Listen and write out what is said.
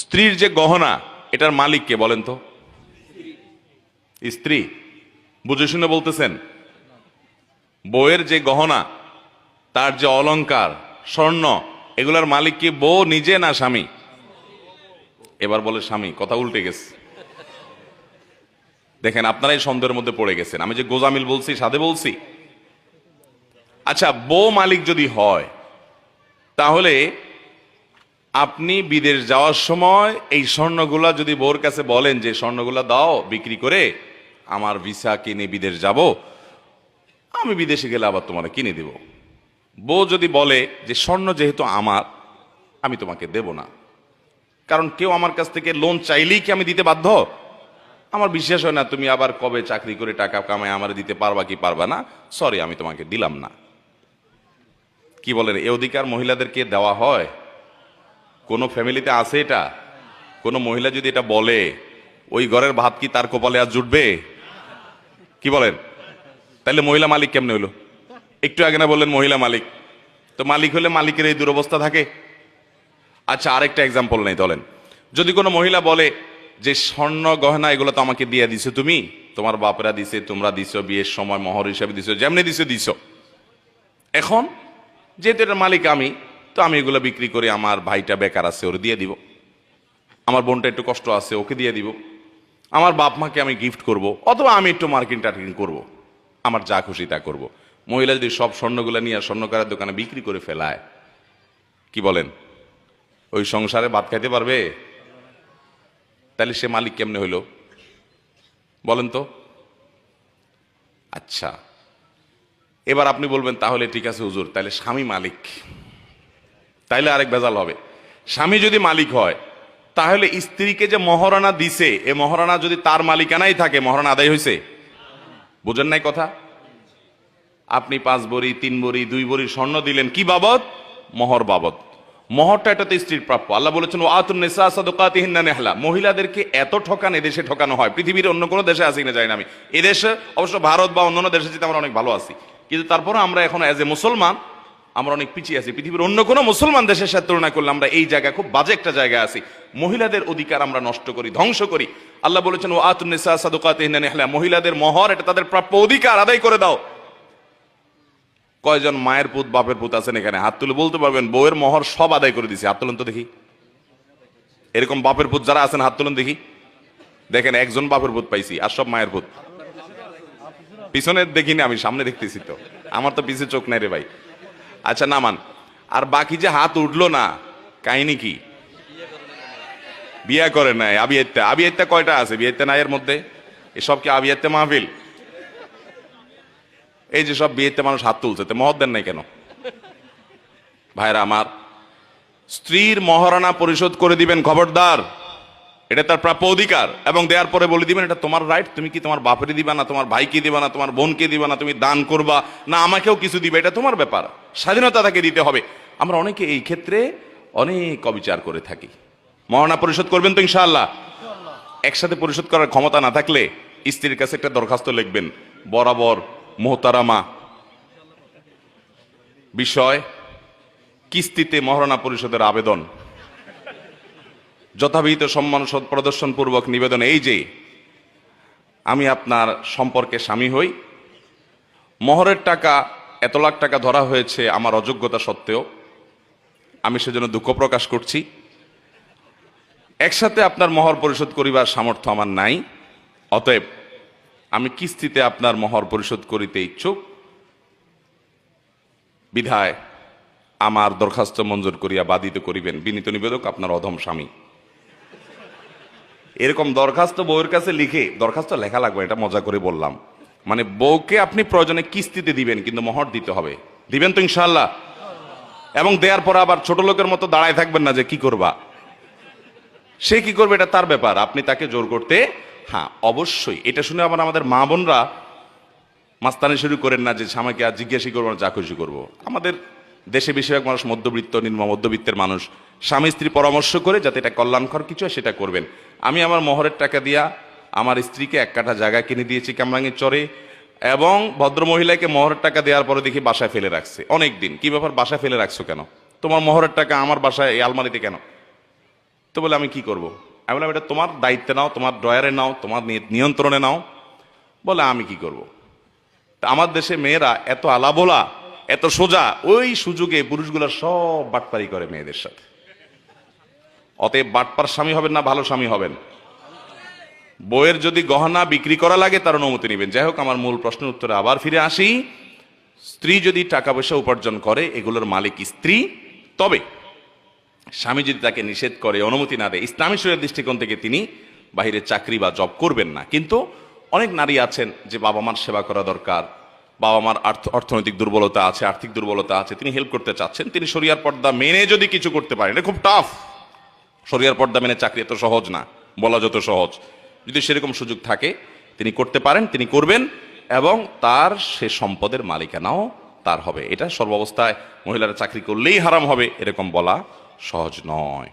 স্ত্রীর যে গহনা, এটার মালিক কে বলেন তো? স্ত্রী। বুঝে শুনে বলতেছেন, বউয়ের যে গহনা, তার যে অলংকার, স্বর্ণ, এগুলার মালিক কি বউ নিজে না স্বামী? এবার বলে, স্বামী, কথা উল্টে গেছে। দেখেন, আপনারাই সন্দেহের মধ্যে পড়ে গেছেন। আমি যে গোজামিল বলছি সাদে বলছি। আচ্ছা বউ মালিক যদি হয়, তাহলে আপনি বিদেশ যাওয়ার সময় এই স্বর্ণগুলা যদি বউর কাছে বলেন যে, স্বর্ণগুলা দাও, বিক্রি করে আমার ভিসা কিনে বিদেশ যাব, আমি বিদেশে গেলে আবার তোমার কিনে দিব। বউ যদি বলে যে, স্বর্ণ যেহেতু আমার, আমি তোমাকে দেব না। কারণ কেউ আমার কাছ থেকে লোন চাইলেই কি আমি দিতে বাধ্য? আমার বিশ্বাস হয় না তুমি আবার কবে চাকরি করে টাকা কামায় আমার দিতে পারবা কি পারবা না। সরি আমি তোমাকে দিলাম না। কি বলেন? এ অধিকার মহিলাদেরকে দেওয়া হয়। কোনো ফ্যামিলিতে আছে এটা? কোনো মহিলা যদি এটা বলে, ওই ঘরের ভাত কি তার কপালে আর জুটবে? কি বলেন? তাহলে মহিলা মালিক কেমনে হইল? একটু আগে না বললেন মহিলা মালিক। তো মালিক হলে মালিকের এই দুরবস্থা থাকে। আচ্ছা আরেকটা এক্সাম্পল নেই বলেন যদি কোনো মহিলা বলে, যে স্বর্ণ গহনা এগুলো তো আমাকে দিয়ে দিছো তুমি, তোমার বাপেরা দিছে, তোমরা দিছো, বিয়ের সময় মহর হিসাবে দিছো, যেমনি দিছো দিছো। এখন, যেহেতু এটার মালিক আমি তো আমি এগুলো বিক্রি করে আমার ভাইটা বেকার আছে, ওর দিয়ে দিব। আমার বোনটা একটু কষ্ট আছে, ওকে দিয়ে দিব। আমার বাপ মাকে আমি গিফট করব, অথবা আমি একটু মার্কিং টার্কিং করব। আমার যা খুশি তা করব। মহিলা যদি সব স্বর্ণগুলো নিয়ে স্বর্ণকারের দোকানে বিক্রি করে ফেলায়, কি বলেন? ওই সংসারে ভাত খাইতে পারবে? তাহলে সে মালিক কেমনে হইল? বলেন তো। আচ্ছা। এবার আপনি বলবেন, তাহলে ঠিক আছে হুজুর, তাহলে স্বামী মালিক। তাইলে আরেক বেজাল হবে। স্বামী যদি মালিক হয়, তাহলে স্ত্রীকে যে মহারণা দিছে, এ মহারণা যদি তার মালিকানাই থাকে, মহারণা আদায় হয়েছে বোঝেন নাই কথা? আপনি পাঁচ বড়ি, তিন বড়ি, দুই বড়ি স্বর্ণ দিলেন, কি বাবদ? মহর বাবদ। মহরটা এটা তো স্ত্রীর প্রাপ্য। আল্লাহ বলেছেন ও আতুন নেশা সাদকাতিহিন্না নেহলা। মহিলাদেরকে এত ঠকান এদেশে ঠকানো হয়। পৃথিবীর অন্য কোনো দেশে আসি না যায় না আমি। এদেশে, অবশ্য ভারত বা অন্যান্য দেশে যেতে আমরা অনেক ভালো আছি। কিন্তু তারপরে আমরা এখন অ্যাজ এ মুসলমান আমরা অনেক পিছিয়ে আছি। পৃথিবীর অন্য কোনো মুসলমান দেশের সাথে তুলনা করলে আমরা এই জায়গায় খুব বাজে একটা জায়গায় আছি। মহিলাদের অধিকার আমরা নষ্ট করি, ধ্বংস করি। আল্লাহ বলেছেন ও আতুন্নেসা সাদকাতিহিন্না নেহলা। মহিলাদের মহর, এটা তাদের প্রাপ্য অধিকার আদায় করে দাও। কয়জন মায়ের পুত, বাপের পুত আছেন এখানে? হাত তুলে বলতে পারবেন, বউয়ের মহর সব আদায় করে দিছে। হাত তো দেখি। এরকম বাপের পুত যারা আছেন, হাত তুলুন দেখি। দেখেন, একজন বাপের পুত পাইছি আর সব মায়ের পুত। পিছনে দেখিনি আমি, সামনে দেখতেছি তো। আমার তো পিছে চোখ নাই রে ভাই। আচ্ছা নামান, আর বাকি যে হাত উঠল না, কাহিনী কি? বিয়া করে নাই আবিয়াত্তা আবিয়াত্তা কয়টা আছে? বিয়েতে নাই এর মধ্যে? এসব কি আবিয়াত্তা মাহফিল? এই যে সব বিয়েতে মানুষ হাত তুলছে, তো মহৎ দেন নাই কেন? ভাইরা আমার, স্ত্রীর মহারণা পরিশোধ করে দিবেন খবরদার। এটা তার প্রাপ্য অধিকার। এবং দেওয়ার পরে বলে দিবেন, এটা তোমার রাইট তুমি কি তোমার বাপেরই দিবা না, তোমার ভাইকে দিবা না, তোমার বোনকে দিবা না, তুমি দান করবা? না, আমাকেও কিছু দিবে, এটা তোমার ব্যাপার। স্বাধীনতা তাকে দিতে হবে। আমরা অনেকে এই ক্ষেত্রে অনেক অবিচার করে থাকি। মহারণা পরিশোধ করবেন তো ইনশাআল্লাহ? একসাথে পরিশোধ করার ক্ষমতা না থাকলে স্ত্রীর কাছে একটা দরখাস্ত লিখবেন, বরাবর মোহতারামা, বিষয় কিস্তিতে মহারণা পরিষদের আবেদন। যথাবিহিত সম্মান সৎ প্রদর্শন পূর্বক নিবেদন এই যে, আমি আপনার সম্পর্কে স্বামী হই। মহরের টাকা, এত লাখ টাকা ধরা হয়েছে আমার অযোগ্যতা সত্ত্বেও। আমি সেজন্য দুঃখ প্রকাশ করছি। একসাথে আপনার মহর পরিশোধ করিবার সামর্থ্য আমার নাই। অতএব, আমি কিস্তিতে আপনার মহর পরিশোধ করিতে ইচ্ছুক। বিধায়, আমার দরখাস্ত মঞ্জুর করিয়া বাধিত করিবেন। বিনীত নিবেদক আপনার অধম স্বামী। এরকম দরখাস্ত বউয়ের কাছে লিখে, দরখাস্ত লেখা লাগবে, এটা মজা করে বললাম। মানে বউকে আপনি প্রয়োজনে কিস্তিতে দিবেন, কিন্তু মহর দিতে হবে। দিবেন তো ইনশাল্লাহ এবং দেওয়ার পর আবার ছোট লোকের মতো দাঁড়ায় থাকবেন না যে কি করবা। সে কি করবে, এটা তার ব্যাপার। আপনি তাকে জোর করতে হ্যাঁ অবশ্যই। এটা শুনে আবার আমাদের মা বোনরা মাস্তানি শুরু করেন না যে স্বামীকে আর জিজ্ঞাসা করব না, যা খুশি করব। আমাদের দেশে বেশিরভাগ মানুষ মধ্যবিত্ত, নিম্ন মধ্যবিত্তের মানুষ। স্বামী স্ত্রী পরামর্শ করে যাতে এটা কল্যাণকর কিছু হয়, সেটা করবেন। আমি আমার মহরের টাকা দিয়া আমার স্ত্রীকে এক কাঠা জায়গা কিনে দিয়েছি কামরাঙ্গের চরে এবং ভদ্র মহিলাকে মহরের টাকা দেওয়ার পরে দেখি বাসায় ফেলে রাখছে। অনেক দিন। কি ব্যাপার? বাসায় ফেলে রাখছো কেন? তোমার মহরের টাকা আমার বাসায় এই আলমারিতে কেন? তো বলে, আমি কি করব? আমি বললাম, এটা তোমার দায়িত্বে নাও, তোমার ড্রয়ারে নাও, তোমার নিয়ন্ত্রণে নাও। বলে, আমি কি করব? তা আমার দেশে মেয়েরা এত আলাবোলা এত সোজা, ওই সুযোগে পুরুষগুলো সব বাটপারি করে মেয়েদের সাথে। অতএব বাটপার স্বামী হবেন না, ভালো স্বামী হবেন। বইয়ের যদি গহনা বিক্রি করা লাগে, তার অনুমতি নেবেন। যাই হোক, আমার মূল প্রশ্নের উত্তরে আবার ফিরে আসি। স্ত্রী যদি টাকা পয়সা উপার্জন করে, এগুলোর মালিক স্ত্রী। তবে স্বামী যদি তাকে নিষেধ করে, অনুমতি না দেয়, ইসলামী শরীরের দৃষ্টিকোণ থেকে তিনি বাহিরে চাকরি বা জব করবেন না। কিন্তু অনেক নারী আছেন যে বাবা মার সেবা করা দরকার বাবা মার অর্থনৈতিক দুর্বলতা আছে, আর্থিক দুর্বলতা আছে, তিনি হেল্প করতে চাচ্ছেন, তিনি শরিয়ার পর্দা মেনে যদি কিছু করতে পারেন, এটা খুব টাফ শরিয়ার পর্দা মেনে চাকরি এত সহজ না, বলা যত সহজ। যদি সেরকম সুযোগ থাকে, তিনি করতে পারেন, তিনি করবেন, এবং তার সে সম্পদের মালিকানাও তার হবে। এটা সর্বাবস্থায় মহিলারা চাকরি করলেই হারাম হবে, এরকম বলা সহজ নয়।